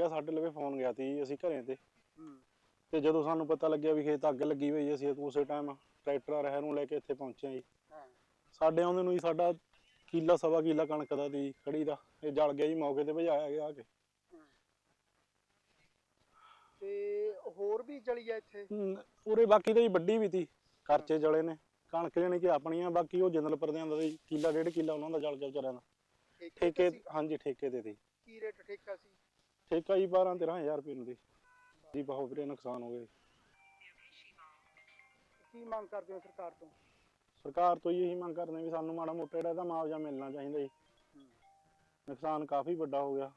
ਸਾਡੇ ਲਵੇ ਫੋਨ ਗਿਆ ਸੀ ਅਸੀਂ ਘਰੇ ਤੇ। ਹੂੰ। ਤੇ ਜਦੋਂ ਸਾਨੂੰ ਪਤਾ ਲੱਗਿਆ ਵੀ ਖੇਤ ਅੱਗ ਲੱਗੀ ਹੋਈ ਅਸੀਂ ਉਸੇ ਟਾਈਮ ਟਰੈਕਟਰ ਰਹਿ ਨੂੰ ਲੈ ਕੇ ਇੱਥੇ ਪਹੁੰਚੇ ਹਾਂ ਜੀ। ਹਾਂ। ਸਾਡੇ ਆਉਂਦੇ ਨੂੰ ਹੀ ਸਾਡਾ ਕਿੱਲਾ ਸਵਾ ਕਿੱਲਾ ਕਣਕ ਦਾ ਦੀ ਖੜੀ ਦਾ। ਇਹ ਜਲ ਗਿਆ ਜੀ ਮੌਕੇ ਤੇ ਭਜਾਇਆ ਗਿਆ ਆ ਕੇ। ਤੇ ਹੋਰ ਵੀ ਜਲੀ ਆ ਇੱਥੇ? ਹਮ, ਉਰੇ ਬਾਕੀ ਤਾਂ ਜੀ ਵੱਡੀ ਵੀ ਤੀ ਖਰਚੇ ਜਲੇ ਨੇ। ਕਣਕ ਜਾਣੀ ਕਿ ਆਪਣੀਆਂ ਬਾਕੀ ਉਹ ਜਨਰਲ ਪਰਦਿਆਂ ਦਾ ਜੀ ਕਿੱਲਾ ਡੇਢ ਕਿੱਲਾ ਉਹਨਾਂ ਦਾ ਜਲ ਗਿਆ ਵਿਚਾਰਿਆਂ ਦਾ। ਠੇਕੇ ਠੇਕੇ ਤੇ ਸੀ? ਹਾਂਜੀ ਠੇਕੇ ਤੇ ਤੀ। ਕੀ ਰੇਟ ਠੇਕਾ ਸੀ? ਠੇਕਾ ਜੀ 12 13000 ਰੁਪਏ ਨੂੰ ਦੀ। ਜੀ ਬਹੁਤ ਵੀਰੇ ਨੁਕਸਾਨ ਹੋ ਗਏ ਕੀ ਮੰਗ ਕਰਦੇ ਹੋ ਸਰਕਾਰ ਤੋਂ? ਸਰਕਾਰ ਤੋਂ ਇਹੀ ਮੰਗ ਕਰਦੇ ਹਾਂ ਵੀ ਸਾਨੂੰ ਮਾੜਾ ਮੋਟਾ ਜਿਹੜਾ ਇਹਦਾ ਮੁਆਵਜ਼ਾ ਮਿਲਣਾ ਚਾਹੀਦਾ ਜੀ। ਨੁਕਸਾਨ ਕਾਫੀ ਵੱਡਾ ਹੋ ਗਿਆ।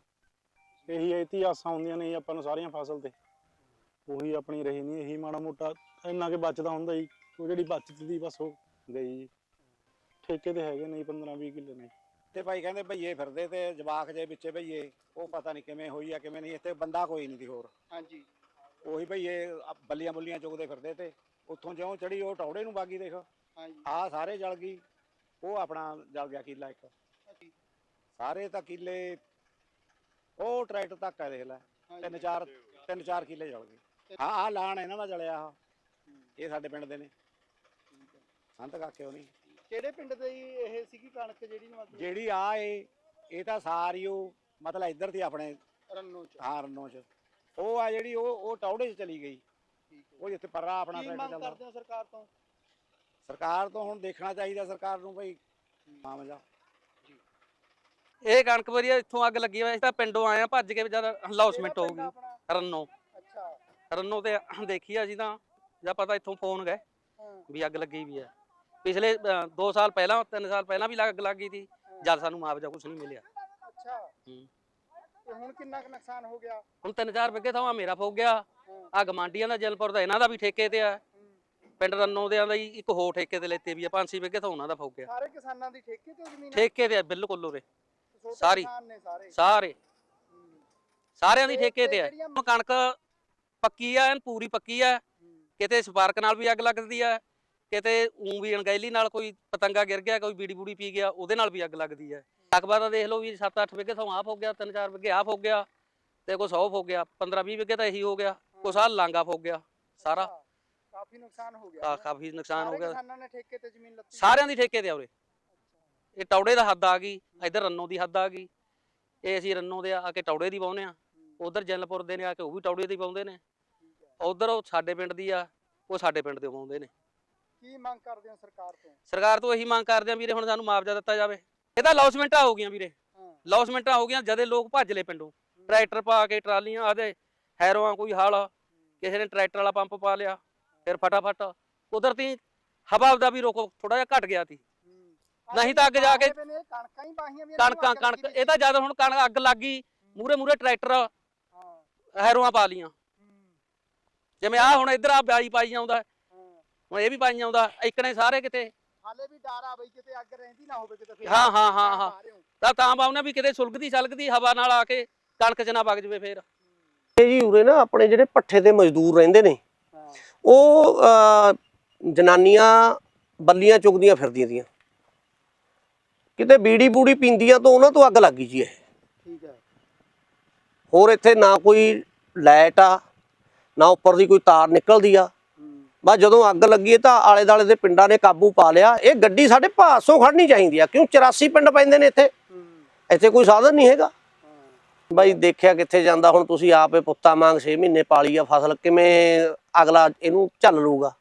ਇਹੀ ਇਤੀ ਆਸਾਂ ਹੁੰਦੀਆਂ ਨੇ ਆਪਾਂ ਨੂੰ ਸਾਰੀਆਂ ਫਸਲ ਤੇ। ਉਹੀ ਆਪਣੀ ਰਹੀ ਨਹੀਂ ਇਹੀ ਮਾੜਾ ਮੋਟਾ ਇੰਨਾ ਕਿ ਬਚਦਾ ਹੁੰਦਾ ਜੀ। ਉਹ ਜਿਹੜੀ ਬਚਤ ਦੀ ਬਸ ਉਹ ਗਈ ਜੀ। ਠੇਕੇ ਤੇ ਹੈਗੇ ਨੇ 15 20 ਕਿੱਲੇ ਨੇ। ਤੇ ਭਾਈ ਕਹਿੰਦੇ ਭਈਏ ਫਿਰਦੇ ਤੇ ਜਵਾਕ ਜੇ ਵਿੱਚੇ ਭਈਏ ਉਹ ਪਤਾ ਨਹੀਂ ਕਿਵੇਂ ਹੋਈ ਆ ਕਿਵੇਂ ਨਹੀਂ ਇੱਥੇ ਬੰਦਾ ਕੋਈ ਨਹੀਂ ਦੀ ਹੋਰ। ਹਾਂਜੀ। ਉਹੀ ਭਈਏ ਆ ਬੱਲੀਆਂ ਬੁੱਲੀਆਂ ਚੁਗਦੇ ਫਿਰਦੇ ਤੇ ਉੱਥੋਂ ਜਿਉਂ ਚੜੀ ਉਹ ਟੌੜੇ ਨੂੰ ਬਾਗੀ ਦੇਖ। ਹਾਂਜੀ। ਆ ਸਾਰੇ ਜਲ ਗਈ ਉਹ ਆਪਣਾ ਜਲ ਗਿਆ ਕਿੱਲਾ ਇੱਕ। ਹਾਂਜੀ, ਸਾਰੇ ਤਾਂ ਕਿੱਲੇ ਉਹ ਟਰੈਕਟਰ ਤੱਕ ਆ ਦੇਖ ਲੈ। ਤਿੰਨ ਚਾਰ ਤਿੰਨ ਚਾਰ ਕਿੱਲੇ ਜਲ ਗਏ। ਹਾਂ ਆ ਲਾਣ ਇਹਨਾਂ ਦਾ ਜਲਿਆ ਆ ਇਹ ਸਾਡੇ ਪਿੰਡ ਦੇ ਨੇ। ਸੰਤ ਕਾਕੇ ਨਹੀਂ ਕਿਹੜੇ ਪਿੰਡ ਦੇ ਜੀ ਇਹ ਸੀਗੀ ਕਣਕ ਜਿਹੜੀ ਮਤਲਬ? ਜਿਹੜੀ ਆ ਇਹ ਇਹ ਤਾਂ ਸਾਰੀ ਉਹ ਮਤਲਬ ਇੱਧਰ ਦੀ ਆਪਣੇ ਰੰਨੋ ਚ। ਹਾਰਨੋਂ ਚ। ਉਹ ਆ ਜਿਹੜੀ ਉਹ ਉਹ ਟੌੜੇ 'ਚ ਚਲੀ ਗਈ। ਠੀਕ ਹੈ। ਉਹ ਜਿੱਥੇ ਪਰਰਾ ਆਪਣਾ ਕੀ ਟਰੈਕਟਰ ਮੰਗ ਚੱਲਦਾ ਕਰਦੇ ਹੋ ਸਰਕਾਰ ਤੋਂ? ਸਰਕਾਰ ਤੋਂ ਹੁਣ ਦੇਖਣਾ ਚਾਹੀਦਾ ਸਰਕਾਰ ਨੂੰ ਭਈ ਮਾਮਲਾ ਇਹ ਕਣਕ ਵਧੀਆ ਇੱਥੋਂ ਅੱਗ ਲੱਗੀ ਹੋਈ ਅਸੀਂ ਤਾਂ ਪਿੰਡੋਂ ਆਏ ਆ ਭੱਜ ਕੇ ਜਦ ਹਲਾਉਸਮੈਂਟ ਹੋ ਕਿਹੜਾ ਗਈ ਪਿੰਡ ਆ ਆਪਣਾ? ਰੰਨੋ। ਅੱਛਾ। ਰੰਨੋ ਤੇ ਦੇਖੀ ਅਸੀਂ ਤਾਂ ਜਾਂ ਪਤਾ ਇੱਥੋਂ ਫੋਨ ਗਏ ਹਾਂ। ਵੀ ਅੱਗ ਲੱਗੀ ਵੀ ਹੈ ਪਿਛਲੇ 2 ਸਾਲ ਪਹਿਲਾਂ 3 ਸਾਲ ਪਹਿਲਾਂ ਵੀ ਅੱਗ ਲੱਗੀ ਸੀ। ਜਦ ਸਾਨੂੰ ਮੁਆਵਜ਼ਾ ਕੁਝ ਨਹੀਂ ਮਿਲਿਆ। ਅੱਛਾ। ਹੂੰ। ਤੇ ਹੁਣ ਕਿੰਨਾ ਕੁ ਨੁਕਸਾਨ ਹੋ ਗਿਆ? ਹੁਣ 3-4 ਵਿਗੇ ਥਾਂ ਮੇਰਾ ਫੁੱਕ ਗਿਆ। ਆ ਗਮਾਂਡੀਆਂ ਦਾ ਜਲਪੁਰ ਦਾ ਇਹਨਾਂ ਦਾ ਵੀ ਠੇਕੇ ਤੇ ਆ। ਪਿੰਡ ਰੰਨੋ ਦੇ ਆਂਦਾ ਇੱਕ ਹੋਰ ਠੇਕੇ ਤੇ ਲੈਤੇ ਵੀ ਆ। 5-6 ਵਿਗੇ ਥਾਂ ਉਹਨਾਂ ਦਾ ਫੁੱਕ ਗਿਆ। ਸਾਰੇ ਕਿਸਾਨਾਂ ਦੀ ਠੇਕੇ ਤੇ ਜ਼ਮੀਨ ਹੈ? ਠੇਕੇ ਤੇ ਆ ਬਿਲਕੁਲ ਉਰੇ। ਸਾਰੀ। ਸਾਰੇ। ਸਾਰਿਆਂ ਦੀ ਠੇਕੇ ਤੇ ਆ। ਹੁਣ ਕਣਕ ਪੱਕੀ ਆ ਐਨ ਪੂਰੀ ਪੱਕੀ ਆ। ਕਿਤੇ ਸਪਾਰਕ ਨਾਲ ਵੀ ਅੱਗ ਲੱਗਦੀ ਆ। ਕਿਤੇ ਊਂ ਵੀ ਅਣਗਹਿਲੀ ਨਾਲ ਕੋਈ ਪਤੰਗਾ ਗਿਰ ਗਿਆ ਕੋਈ ਬੀੜੀ ਬੂੜੀ ਪੀ ਗਿਆ ਉਹਦੇ ਨਾਲ ਵੀ ਅੱਗ ਲੱਗਦੀ ਆ ਰਕਬਾ ਤਾਂ ਦੇਖ ਲਓ ਵੀ 7-8 ਵਿਗੇ ਤੋਂ ਆਪ ਹੋ ਗਿਆ 3-4 ਵਿਗੇ ਆਪ ਹੋ ਗਿਆ ਤੇ ਕੋਈ 100 ਹੋ ਗਿਆ 15-20 ਵਿਗੇ ਤਾਂ ਇਹੀ ਹੋ ਗਿਆ ਕੋਈ ਸਾਲ ਲਾਂਗਾ ਹੋ ਗਿਆ ਸਾਰਾ। ਕਾਫੀ ਨੁਕਸਾਨ ਹੋ ਗਿਆ ਹੈਂ? ਕਾਫੀ ਨੁਕਸਾਨ ਹੋ ਗਿਆ। ਕਿਸਾਨਾਂ ਨੇ ਠੇਕੇ ਤੇ ਜ਼ਮੀਨ ਲੱਤੀ। ਸਾਰਿਆਂ ਦੀ ਠੇਕੇ ਤੇ ਆ ਉਰੇ। ਇਹ ਟੌੜੇ ਦਾ ਹੱਦ ਆ ਗਈ ਇਧਰ ਰੰਨੋ ਦੀ ਹੱਦ ਆ ਗਈ। ਇਹ ਅਸੀਂ ਰੰਨੋ ਦੇ ਆ ਕੇ ਟੌੜੇ ਦੀ ਪਾਉਨੇ ਆ। ਉਧਰ ਜੈਲਪੁਰ ਦੇ ਨੇ ਆ ਕੇ ਉਹ ਵੀ ਟੌੜੇ ਦੀ ਪਾਉਂਦੇ ਨੇ। ਉਧਰ ਉਹ ਸਾਡੇ ਪਿੰਡ ਦੀ ਆ ਉਹ ਸਾਡੇ ਪਿੰਡ ਦੇ ਪਾਉਂਦੇ ਨੇ। ਕੀ ਮੰਗ ਕਰਦੇ ਹੋ ਸਰਕਾਰ ਤੋਂ? ਸਰਕਾਰ ਤੋਂ ਇਹੀ ਮੰਗ ਕਰਦੇ ਆ ਵੀਰੇ ਹੁਣ ਸਾਨੂੰ ਮੁਆਵਜ਼ਾ ਦਿੱਤਾ ਜਾਵੇ। ਇਹ ਤਾਂ ਲੌਸਮੈਂਟਾਂ ਹੋ ਗਈਆਂ ਵੀਰੇ। ਹਾਂ। ਲੌਸਮੈਂਟਾਂ ਹੋ ਗਈਆਂ ਜਦੇ ਲੋਕ ਭੱਜ ਲਏ ਪਿੰਡੋਂ। ਟਰੈਕਟਰ ਪਾ ਕੇ ਟਰਾਲੀਆਂ ਆਦੇ ਹੈਰੋਆਂ ਕੋਈ ਹਾਲ ਕਿਸੇ ਨੇ ਟਰੈਕਟਰ ਵਾਲਾ ਪੰਪ ਪਾ ਲਿਆ ਫਿਰ ਫਟਾਫਟ ਕੁਦਰਤੀ ਹਵਾ ਦਾ ਵੀ ਰੋਕੋ ਥੋੜਾ ਜਿਹਾ ਘਟ ਗਿਆ ਸੀ। ਨਹੀਂ ਤਾਂ ਅੱਗੇ ਜਾ ਕੇ- ਕਣਕਾਂ ਹੀ ਬਾਹੀਆਂ ਵੀ ਕਣਕਾਂ ਕਣਕ ਇਹ ਤਾਂ ਜਦ ਹੁਣ ਕਣਕ ਅੱਗ ਲੱਗ ਗਈ ਮੂਰੇ ਮੂਰੇ ਟਰੈਕਟਰ ਹਾਂ। ਹੈਰੋਆਂ ਪਾ ਲੀਆਂ ਜਿਵੇਂ ਆ ਹੁਣ ਇੱਧਰ ਆ ਬਿਆਈ ਪਾਈ ਜਾਂਦਾ ਹਾਂ ਹੁਣ ਇਹ ਵੀ ਪਾਈ ਜਾਂਦਾ ਇੱਕ ਨੇ ਸਾਰੇ ਕਿਤੇ। ਹਾਲੇ ਵੀ ਡਰ ਆ ਬਈ ਕਿਤੇ ਅੱਗ ਰਹਿੰਦੀ ਨਾ ਹੋਵੇ ਕਿਤੇ ਫਿਰ ਹਾਂ, ਹਾਂ, ਹਾਂ, ਤਾਂ ਹਾਂ। ਤਾਂ ਤਾਂ ਬਾਉਨੇ ਵੀ ਕਿਤੇ ਸੁਲਗਦੀ ਸਲਗਦੀ ਹਵਾ ਨਾਲ ਆ ਕੇ ਕਣਕ ਚ ਨਾ ਵਗ ਜਵੇ ਫੇਰ। ਇਹ ਜੀ ਉਰੇ ਨਾ ਆਪਣੇ ਜਿਹੜੇ ਪੱਠੇ ਤੇ ਮਜ਼ਦੂਰ ਰਹਿੰਦੇ ਨੇ ਉਹ ਜਨਾਨੀਆਂ ਬੱਲੀਆਂ ਚੁਗਦੀਆਂ ਫਿਰਦੀਆਂ ਦੀਆਂ ਕਿਤੇ ਬੀੜੀ ਬੂੜੀ ਪੀਂਦੀਆਂ ਤਾਂ ਉਹਨਾਂ ਤੋਂ ਅੱਗ ਲੱਗ ਗਈ ਜੀ ਇਹ। ਠੀਕ ਹੈ। ਹੋਰ ਇੱਥੇ ਨਾ ਕੋਈ ਲਾਈਟ ਆ ਨਾ ਉੱਪਰ ਦੀ ਕੋਈ ਤਾਰ ਨਿਕਲਦੀ ਆ। ਬਸ ਜਦੋਂ ਅੱਗ ਲੱਗੀ ਤਾਂ ਆਲੇ ਦਾਲੇ ਦੇ ਪਿੰਡਾਂ ਨੇ ਕਾਬੂ ਪਾ ਲਿਆ। ਇਹ ਗੱਡੀ ਸਾਡੇ ਭਾਸੋਂ ਖੜਨੀ ਚਾਹੀਦੀ ਆ ਕਿਉਂ? 84 ਪਿੰਡ ਪੈਂਦੇ ਨੇ ਇੱਥੇ। ਇੱਥੇ ਕੋਈ ਸਾਧਨ ਨਹੀਂ ਹੈਗਾ। ਬਾਈ ਦੇਖਿਆ ਕਿੱਥੇ ਜਾਂਦਾ ਹੁਣ ਤੁਸੀਂ ਆਪੇ ਪੁੱਤਾਂ ਵਾਂਗ 6 ਮਹੀਨੇ ਪਾਲੀ ਆ ਫਸਲ ਕਿਵੇਂ ਅਗਲਾ ਇਹਨੂੰ ਝੱਲ ਲੂਗਾ?